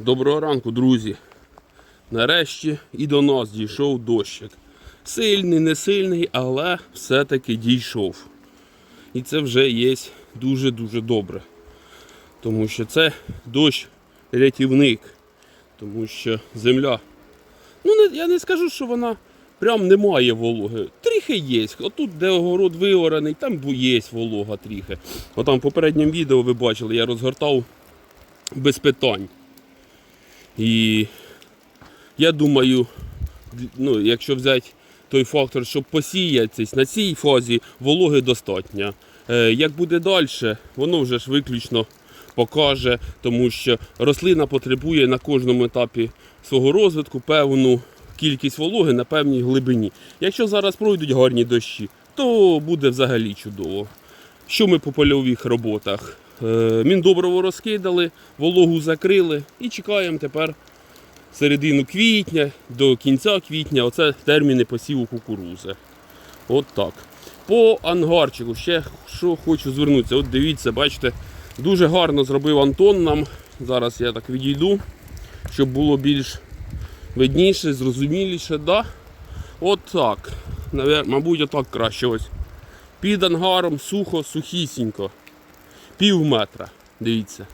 Доброго ранку, друзі. Нарешті і до нас дійшов дощик. Сильний, не сильний, але все-таки дійшов. І це вже є дуже-дуже добре. Тому що це дощ рятівник. Тому що земля. Ну, не, я не скажу, що вона прям немає вологи. Трохи є. Отут, де огород виораний, там є волога трохи. Отам в попередньому відео ви бачили, я розгортав без питань. І я думаю, ну, якщо взяти той фактор, щоб посіятись, на цій фазі вологи достатньо. Е, як буде далі, воно вже ж виключно покаже, тому що рослина потребує на кожному етапі свого розвитку певну кількість вологи на певній глибині. Якщо зараз пройдуть гарні дощі, то буде взагалі чудово. Що ми по польових роботах? Е, Міндоброво розкидали, вологу закрили і чекаємо тепер середину квітня до кінця квітня. Оце терміни посіву кукурузи. От так. По ангарчику ще що хочу звернутися. От дивіться, бачите, дуже гарно зробив Антон нам. Зараз я так відійду, щоб було більш видніше, зрозуміліше. Да? От так. Мабуть, отак краще ось. Під ангаром сухо, сухісінько. Пів метра. Дивіться.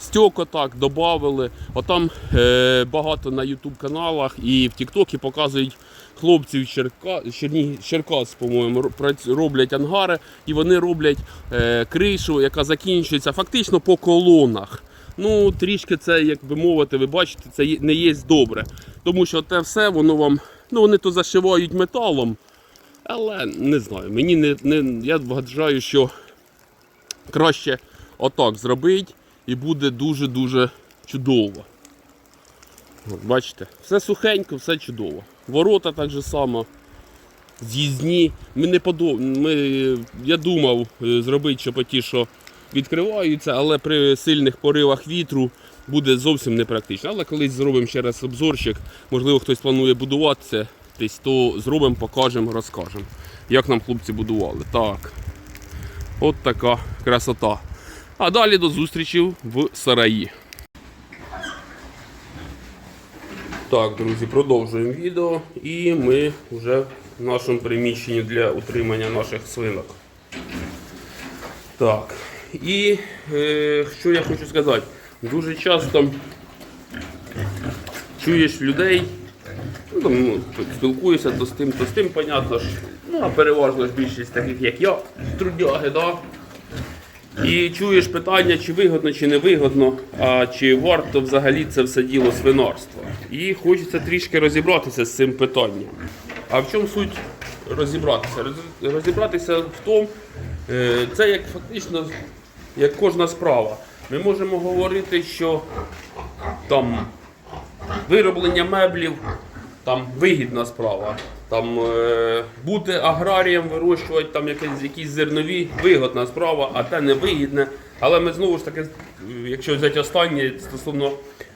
Стьоко так додали. Отам е, багато на YouTube каналах і в Тіктокі показують хлопців Черка, Черні, Черкас, по-моєму, роблять ангари і вони роблять е, кришу, яка закінчується фактично по колонах. Ну, трішки це, як би мовити, ви бачите, це не є добре. Тому що те все, воно вам. Ну, вони то зашивають металом. Але не знаю, мені не, не я вважаю, що краще отак зробити і буде дуже-дуже чудово. От, бачите, все сухенько, все чудово. Ворота так же само. З'їзні. Ми не подов... Ми, я думав е, зробити, щоб ті, що відкриваються, але при сильних поривах вітру буде зовсім непрактично. Але колись зробимо ще раз обзорчик, можливо, хтось планує будуватися, десь, то зробимо, покажемо, розкажемо, як нам хлопці будували. Так. От така красота. А далі до зустрічі в сараї. Так, друзі, продовжуємо відео і ми вже в нашому приміщенні для утримання наших свинок. Так. І е, що я хочу сказати, дуже часто чуєш людей, ну, там, ну, спілкуєшся то з тим, то з тим, понятно ж. Ну, а переважно ж більшість таких, як я, трудяги, да? І чуєш питання, чи вигодно, чи не вигодно, а чи варто взагалі це все діло свинарства. І хочеться трішки розібратися з цим питанням. А в чому суть розібратися? Розібратися в тому, е, це як фактично як кожна справа. Ми можемо говорити, що там вироблення меблів там вигідна справа. Там е, бути аграрієм, вирощувати там якісь, якісь зернові, вигідна справа, а те не вигідне. Але ми знову ж таки, е, якщо взяти останнє стосовно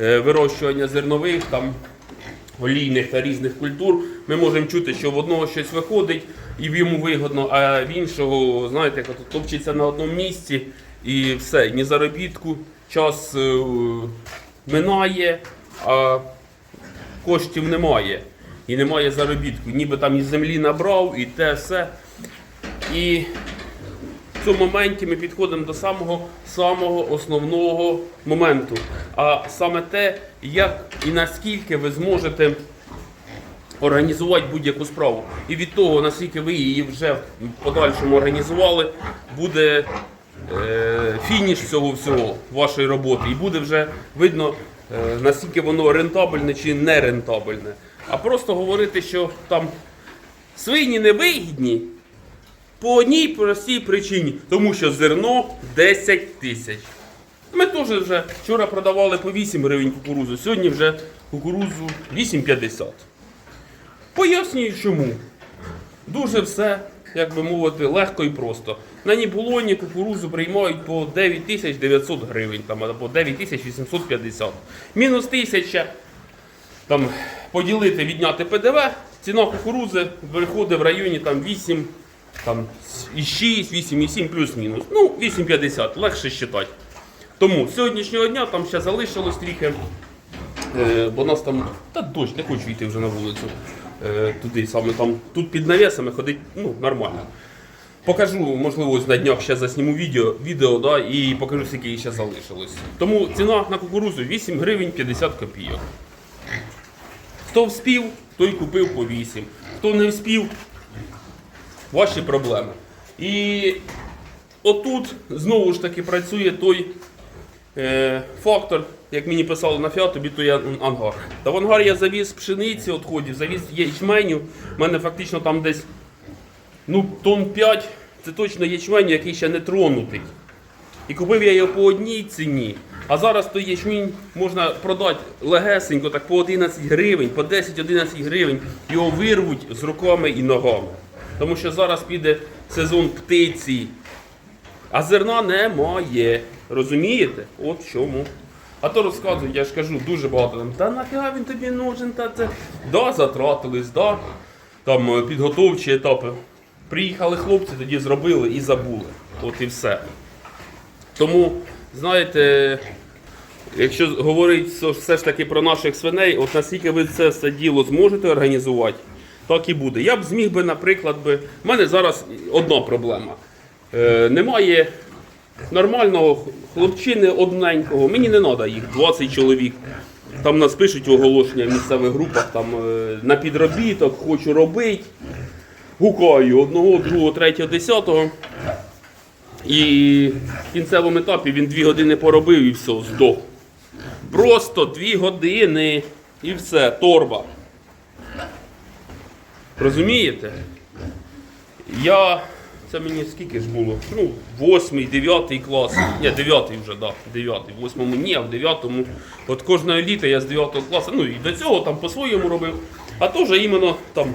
е, вирощування зернових, там олійних та різних культур, ми можемо чути, що в одного щось виходить і йому вигодно, а в іншого, знаєте, топчеться на одному місці і все, ні заробітку, час минає, а коштів немає. І немає заробітку. Ніби там із землі набрав і те все. І в цьому моменті ми підходимо до самого самого основного моменту. А саме те, як і наскільки ви зможете організувати будь-яку справу. І від того, наскільки ви її вже в подальшому організували, буде е, фініш цього всього вашої роботи. І буде вже видно, е, наскільки воно рентабельне чи не рентабельне. А просто говорити, що там свині невигідні по одній простій причині, тому що зерно 10 тисяч. Ми теж вже вчора продавали по 8 гривень кукурузу, сьогодні вже кукурузу 8,50. Пояснюю чому. Дуже все, як би мовити, легко і просто. На Нібулоні кукурузу приймають по 9900 гривень там, або 9850. Мінус 1000 там, поділити, відняти ПДВ, ціна кукурузи виходить в районі там, 8, там, і 6, 8,7 плюс-мінус. Ну, 8,50, легше считати. Тому з сьогоднішнього дня там ще залишилось трохи. Е, бо нас там, та дощ, не хочу йти вже на вулицю. Е, туди саме там, тут під навісами ходить ну, нормально. Покажу, можливо, на днях ще засніму відео, відео да, і покажу, скільки ще залишилось. Тому ціна на кукурузу 8 гривень 50 копійок. Хто вспів, той купив по 8. Хто не вспів, ваші проблеми. І отут знову ж таки працює той е, фактор, як мені писали на фіат, тобі то я ангар. Та в ангар я завіз пшениці відходів, завіз ячменю. У мене фактично там десь ну, тонн 5, це точно ячмень, який ще не тронутий. І купив я його по одній ціні. А зараз той ячмінь можна продати легесенько, так по 11 гривень, по 10-11 гривень. Його вирвуть з руками і ногами. Тому що зараз піде сезон птиці, а зерна немає. Розумієте? От чому. А то розказують, я ж кажу, дуже багато там. Та нафіга він тобі нужен, та це. Да, затратились, да. Там е, підготовчі етапи. Приїхали хлопці, тоді зробили і забули. От і все. Тому, знаєте, якщо говорити все- все ж таки про наших свиней, от наскільки ви це все діло зможете організувати, так і буде. Я б зміг би, наприклад, би. в мене зараз одна проблема. Е, немає нормального хлопчини одненького. Мені не треба їх 20 чоловік. Там нас пишуть оголошення в місцевих групах там, е, на підробіток, хочу робити. Гукаю одного, другого, третього, десятого. І в кінцевому етапі він дві години поробив і все, здох. Просто дві години і все, торба. Розумієте? Я. Це мені скільки ж було? Ну, восьмий, дев'ятий клас. Ні, дев'ятий вже, так. Да, дев'ятий. В восьмому ні, а в дев'ятому. От кожного літа я з дев'ятого класу, ну і до цього там по-своєму робив. А теж іменно там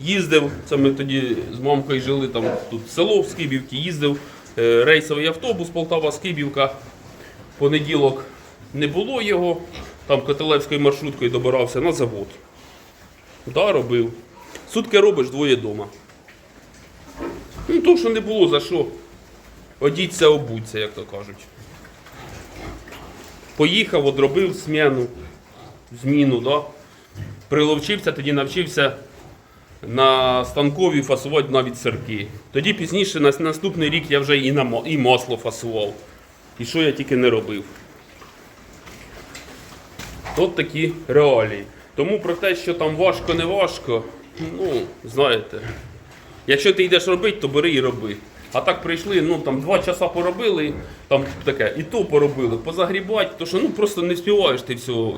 їздив. Це ми тоді з мамкою жили там тут село в Скибівці, їздив е, рейсовий автобус Полтава Скибівка. Понеділок не було його. Там Котелевською маршруткою добирався на завод. Да, робив. Сутки робиш, двоє вдома. Ну, то, що не було за що. Одіться, обуться, як то кажуть. Поїхав, одробив зміну, зміну, да? приловчився, тоді навчився на станкові фасувати навіть сирки. Тоді пізніше, на наступний рік я вже і, на, і масло фасував. І що я тільки не робив. От такі реалії. Тому про те, що там важко, не важко, ну, знаєте, якщо ти йдеш робити, то бери і роби. А так прийшли, ну там два часа поробили, там таке, і то поробили, позагрібати, то що ну просто не співаєш ти всю,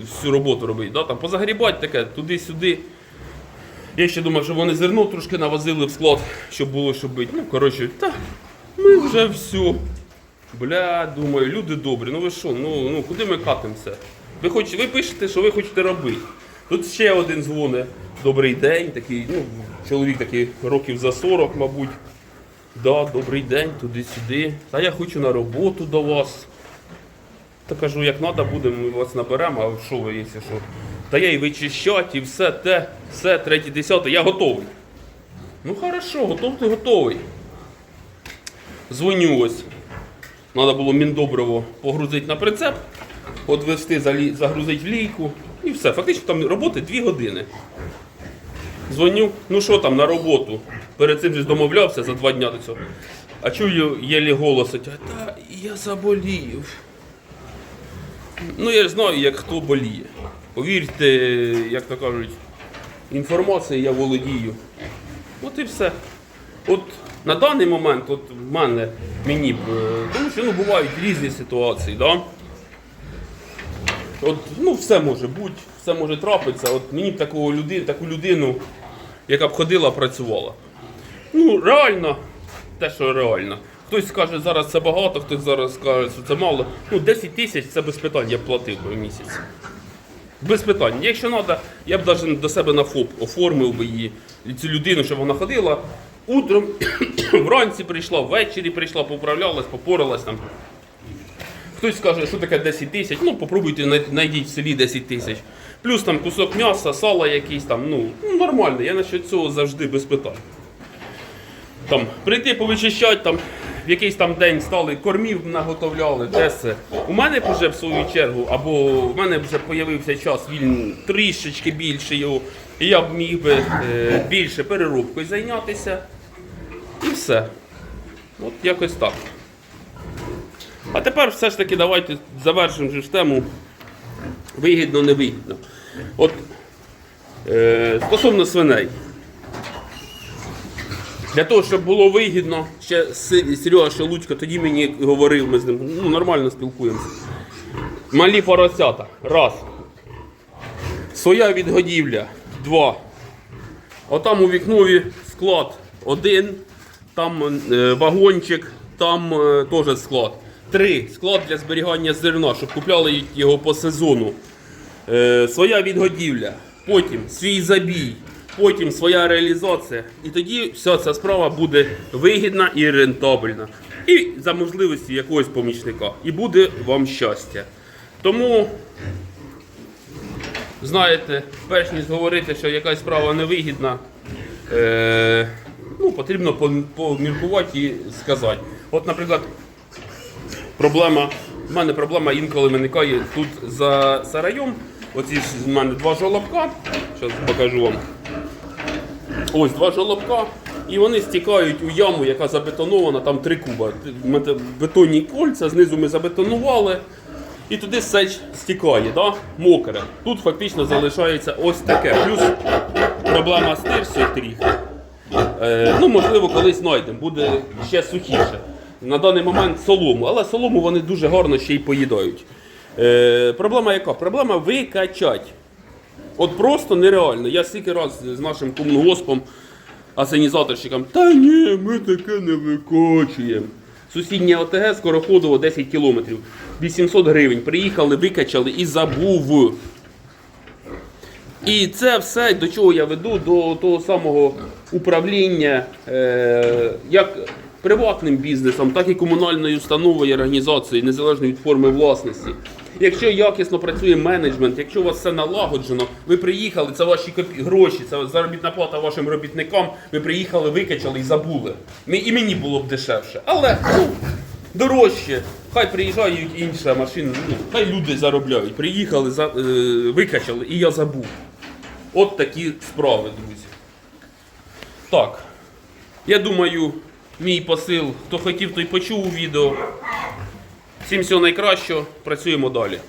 всю роботу робити. Да? Там, позагрібати таке, туди-сюди. Я ще думав, що вони зерно трошки навозили в склад, щоб було що бити. Ну, коротше, та ми вже все. Бля, думаю, люди добрі, ну ви що, ну, ну куди ми катимося? Ви, хоч, ви пишете, що ви хочете робити. Тут ще один дзвоне. Добрий день, такий, ну, чоловік такий років за 40, мабуть. Да, добрий день, туди-сюди. Та я хочу на роботу до вас. Та кажу, як треба буде, ми вас наберемо, а що ви, якщо що? Та я і вичищати, і все те, все, третє, десяте, я готовий. Ну хорошо, готов ти готовий. Дзвоню ось. Треба було Міндоброво погрузити на прицеп, відвести, загрузити в лійку і все. Фактично там роботи 2 години. Дзвоню, ну що там на роботу? Перед цим же домовлявся за два дні до цього. А чую єлі голос, а та я заболів. Ну я ж знаю, як хто боліє. Повірте, як то кажуть, інформацією я володію. От і все. От на даний момент, от в мене мені е, тому що ну, бувають різні ситуації, да? От, ну, все може бути, все може трапитися. От мені б такого люди, таку людину, яка б ходила, працювала. Ну, реально, те, що реально. Хтось скаже, зараз це багато, хтось зараз скаже, що це мало. Ну, 10 тисяч це без питань, я б платив би в місяць. Без питань. Якщо треба, я б навіть до себе на ФОП оформив би її, цю людину, щоб вона ходила. Утром, вранці прийшла, ввечері прийшла, поправлялась, попоралась там. Хтось скаже, що таке 10 тисяч, ну попробуйте знайдіть в селі 10 тисяч. Плюс там кусок м'яса, сала якийсь там, ну, ну нормально, я насчет цього завжди без питань. Там, прийти повичищати, там, в якийсь там день стали кормів наготовляли, те все. У мене вже в свою чергу, або в мене вже з'явився час, він трішечки більший, його, і я б міг би е, більше переробкою зайнятися. І все. От якось так. А тепер все ж таки давайте завершимо вже тему вигідно, невигідно. От е, стосовно свиней. Для того, щоб було вигідно, ще Серега Шелудько тоді мені говорив, ми з ним ну, нормально спілкуємося. Малі поросята. Раз. Своя відгодівля. Два. Отам у вікнові склад один. Там е, вагончик, там е, теж склад. Три. Склад для зберігання зерна, щоб купляли його по сезону. Е, своя відгодівля, потім свій забій, потім своя реалізація. І тоді вся ця справа буде вигідна і рентабельна. І за можливості якогось помічника. І буде вам щастя. Тому, знаєте, перш ніж говорити, що якась справа невигідна, е, ну, потрібно поміркувати і сказати. От, наприклад, проблема. в мене проблема інколи виникає тут за сараєм. Оці ж в мене два жолобка. Зараз покажу вам. Ось два жолобка. І вони стікають у яму, яка забетонована, там три куба. Бетонні кольця, знизу ми забетонували. І туди сеч стікає, да? мокре. Тут фактично залишається ось таке. Плюс проблема з тирсою тріх. Е, ну, можливо, колись знайдемо, буде ще сухіше. На даний момент солому, але солому вони дуже гарно ще й поїдають. Е, проблема яка? Проблема викачать. От просто нереально. Я стільки раз з нашим комунгоспом, асенізаторщиком, та ні, ми таке не викачуємо. Сусіднє ОТГ скороходово 10 кілометрів. 800 гривень. Приїхали, викачали і забув. І це все, до чого я веду, до того самого управління е, як приватним бізнесом, так і комунальною установою і організацією, незалежно від форми власності. Якщо якісно працює менеджмент, якщо у вас все налагоджено, ви приїхали, це ваші гроші, це заробітна плата вашим робітникам, ви приїхали, викачали і забули. І мені було б дешевше. Але ну, дорожче. Хай приїжджають інша машина, ну, хай люди заробляють. Приїхали, за, е, викачали, і я забув. От такі справи, друзі. Так. Я думаю, мій посил, хто хотів, той почув у відео. Всім всього найкращого. Працюємо далі.